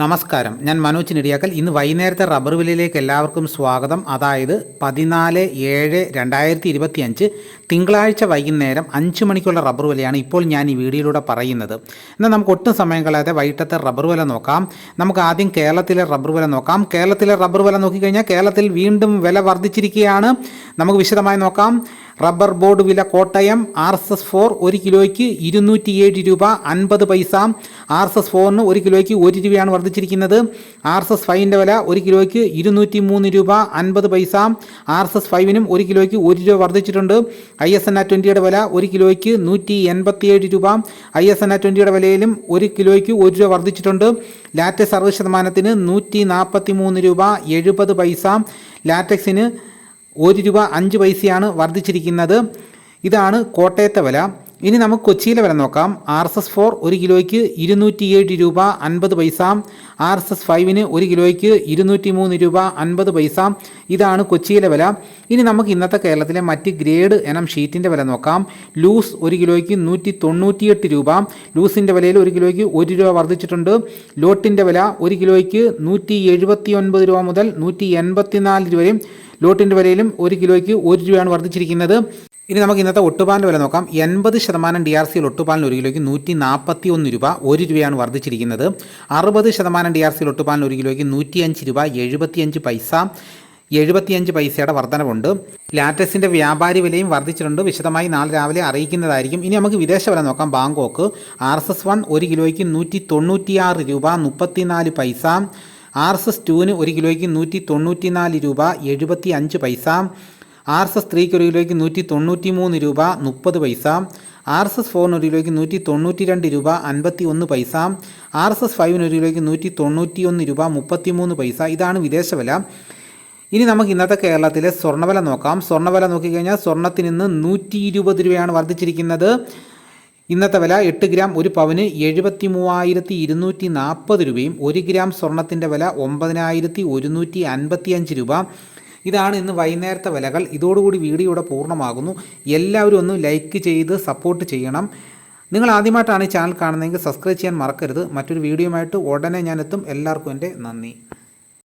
നമസ്കാരം. ഞാൻ മനോജ് നെടിയാക്കൽ. ഇന്ന് വൈകുന്നേരത്തെ റബ്ബർ വിലയിലേക്ക് എല്ലാവർക്കും സ്വാഗതം. അതായത് പതിനാല് ഏഴ് രണ്ടായിരത്തി ഇരുപത്തി അഞ്ച് തിങ്കളാഴ്ച വൈകുന്നേരം അഞ്ച് മണിക്കുള്ള റബ്ബർ വിലയാണ് ഇപ്പോൾ ഞാൻ ഈ വീഡിയോയിലൂടെ പറയുന്നത്. എന്നാൽ നമുക്ക് ഒട്ടും സമയം കളയാതെ വൈകിട്ടത്തെ റബ്ബർ വില നോക്കാം. നമുക്ക് ആദ്യം കേരളത്തിലെ റബ്ബർ വില നോക്കാം. കേരളത്തിലെ റബ്ബർ വില നോക്കിക്കഴിഞ്ഞാൽ കേരളത്തിൽ വീണ്ടും വില വർദ്ധിച്ചിരിക്കുകയാണ്. നമുക്ക് വിശദമായി നോക്കാം. റബ്ബർ ബോർഡ് വില Kottayam R S S four ഒരു കിലോയ്ക്ക് ഇരുന്നൂറ്റി ഏഴ് രൂപ അൻപത് പൈസ. ആർ എസ് എസ് ഫോറിന് ഒരു കിലോയ്ക്ക് ഒരു രൂപയാണ് വർദ്ധിച്ചിരിക്കുന്നത്. ആർ എസ് എസ് ഫൈവിന്റെ വില ഒരു കിലോയ്ക്ക് ഇരുന്നൂറ്റി മൂന്ന് രൂപ അൻപത് പൈസ. ആർ എസ് എസ് ഫൈവിനും ഒരു കിലോയ്ക്ക് ഒരു രൂപ വർദ്ധിച്ചിട്ടുണ്ട്. ഐ എസ് എൻ ആ ട്വന്റിയുടെ വില ഒരു കിലോയ്ക്ക് നൂറ്റി എൺപത്തിയേഴ് രൂപ. ഐ എസ് എൻ ആ ട്വന്റിയുടെ വിലയിലും ഒരു കിലോയ്ക്ക് ഒരു രൂപ വർദ്ധിച്ചിട്ടുണ്ട്. ലാറ്റക്സ് അറുപത് ശതമാനത്തിന് നൂറ്റി നാൽപ്പത്തി മൂന്ന് രൂപ എഴുപത് പൈസ. ലാറ്റക്സിന് ഒരു രൂപ അഞ്ച് പൈസയാണ് വർദ്ധിച്ചിരിക്കുന്നത്. ഇതാണ് കോട്ടയത്തെ വില. ഇനി നമുക്ക് കൊച്ചിയിലെ വില നോക്കാം. ആർ എസ് എസ് ഫോർ ഒരു കിലോയ്ക്ക് ഇരുന്നൂറ്റിയേഴ് രൂപ അൻപത് പൈസ. ആർ എസ് എസ് ഫൈവിന് ഒരു കിലോയ്ക്ക് ഇരുന്നൂറ്റി മൂന്ന് രൂപ അൻപത് പൈസ. ഇതാണ് കൊച്ചിയിലെ വില. ഇനി നമുക്ക് ഇന്നത്തെ കേരളത്തിലെ മറ്റ് ഗ്രേഡ് എനം ഷീറ്റിന്റെ വില നോക്കാം. ലൂസ് ഒരു കിലോയ്ക്ക് നൂറ്റി തൊണ്ണൂറ്റിയെട്ട് രൂപ. ലൂസിന്റെ വിലയിൽ ഒരു കിലോയ്ക്ക് ഒരു രൂപ വർദ്ധിച്ചിട്ടുണ്ട്. ലോട്ടിന്റെ വില ഒരു കിലോയ്ക്ക് നൂറ്റി എഴുപത്തി ഒൻപത് രൂപ മുതൽ നൂറ്റി എൺപത്തിനാല് രൂപ വരെയും ലോട്ടിന്റെ വിലയിലും ഒരു കിലോയ്ക്ക് ഒരു രൂപയാണ് വർദ്ധിച്ചിരിക്കുന്നത്. ഇനി നമുക്ക് ഇന്നത്തെ ഒട്ടുപാലിന്റെ വില നോക്കാം. എൺപത് ശതമാനം ഡി ആർ സിയിൽ ഒട്ടുപാലിന് ഒരു കിലോയ്ക്ക് നൂറ്റി നാൽപ്പത്തി ഒന്ന് രൂപ ഒരു രൂപയാണ് വർദ്ധിച്ചിരിക്കുന്നത്. അറുപത് ശതമാനം ഡി ആർ സിയിൽ ഒട്ടുപാലിന് ഒരു കിലോയ്ക്ക് നൂറ്റിയഞ്ച് രൂപ എഴുപത്തിയഞ്ച് പൈസ എഴുപത്തിയഞ്ച് പൈസയുടെ വർധനവുണ്ട്. ലാറ്റസിന്റെ വ്യാപാരി വിലയും വർദ്ധിച്ചിട്ടുണ്ട്. വിശദമായി നാളെ രാവിലെ അറിയിക്കുന്നതായിരിക്കും. ഇനി നമുക്ക് വിദേശ വില നോക്കാം. Bangkok R S S one ഒരു കിലോയ്ക്ക് നൂറ്റി തൊണ്ണൂറ്റിയാറ് രൂപ മുപ്പത്തിനാല് പൈസ ആർ എസ് എസ് ടുവിന് ഒരു കിലോയ്ക്ക് നൂറ്റി തൊണ്ണൂറ്റിനാല് രൂപ എഴുപത്തി അഞ്ച് പൈസ ആർ എസ് എസ് ത്രീക്ക് ഒരു കിലോയ്ക്ക് നൂറ്റി തൊണ്ണൂറ്റി മൂന്ന് രൂപ മുപ്പത് പൈസ ആർ എസ് എസ് ഫോറിന് ഒരു കിലോയ്ക്ക് നൂറ്റി തൊണ്ണൂറ്റി രണ്ട് രൂപ അൻപത്തി ഒന്ന് പൈസ ആർ എസ് എസ് ഫൈവിന് ഒരു കിലോയ്ക്ക് നൂറ്റി തൊണ്ണൂറ്റി ഒന്ന് രൂപ മുപ്പത്തി മൂന്ന് പൈസ. ഇതാണ് വിദേശ വില ഇനി നമുക്ക് ഇന്നത്തെ കേരളത്തിലെ സ്വർണവില നോക്കാം. സ്വർണവില നോക്കിക്കഴിഞ്ഞാൽ സ്വർണത്തിന് ഇന്ന് നൂറ്റി ഇരുപത് രൂപയാണ് വർദ്ധിച്ചിരിക്കുന്നത്. ഇന്നത്തെ വില എട്ട് ഗ്രാം ഒരു പവന് എഴുപത്തി മൂവായിരത്തി ഇരുന്നൂറ്റി നാൽപ്പത് രൂപയും ഒരു ഗ്രാം സ്വർണത്തിന്റെ വില ഒമ്പതിനായിരത്തി ഒരുന്നൂറ്റി അൻപത്തി അഞ്ച് രൂപ. ഇതാണ് ഇന്ന് വൈകുന്നേരത്തെ വിലകൾ. ഇതോടുകൂടി വീഡിയോ ഇവിടെ പൂർണമാകുന്നു. എല്ലാവരും ഒന്ന് ലൈക്ക് ചെയ്ത് സപ്പോർട്ട് ചെയ്യണം. നിങ്ങൾ ആദ്യമായിട്ടാണ് ഈ ചാനൽ കാണുന്നതെങ്കിൽ സബ്സ്ക്രൈബ് ചെയ്യാൻ മറക്കരുത്. മറ്റൊരു വീഡിയോയുമായിട്ട് ഉടനെ ഞാനെത്തും. എല്ലാവർക്കും എന്റെ നന്ദി.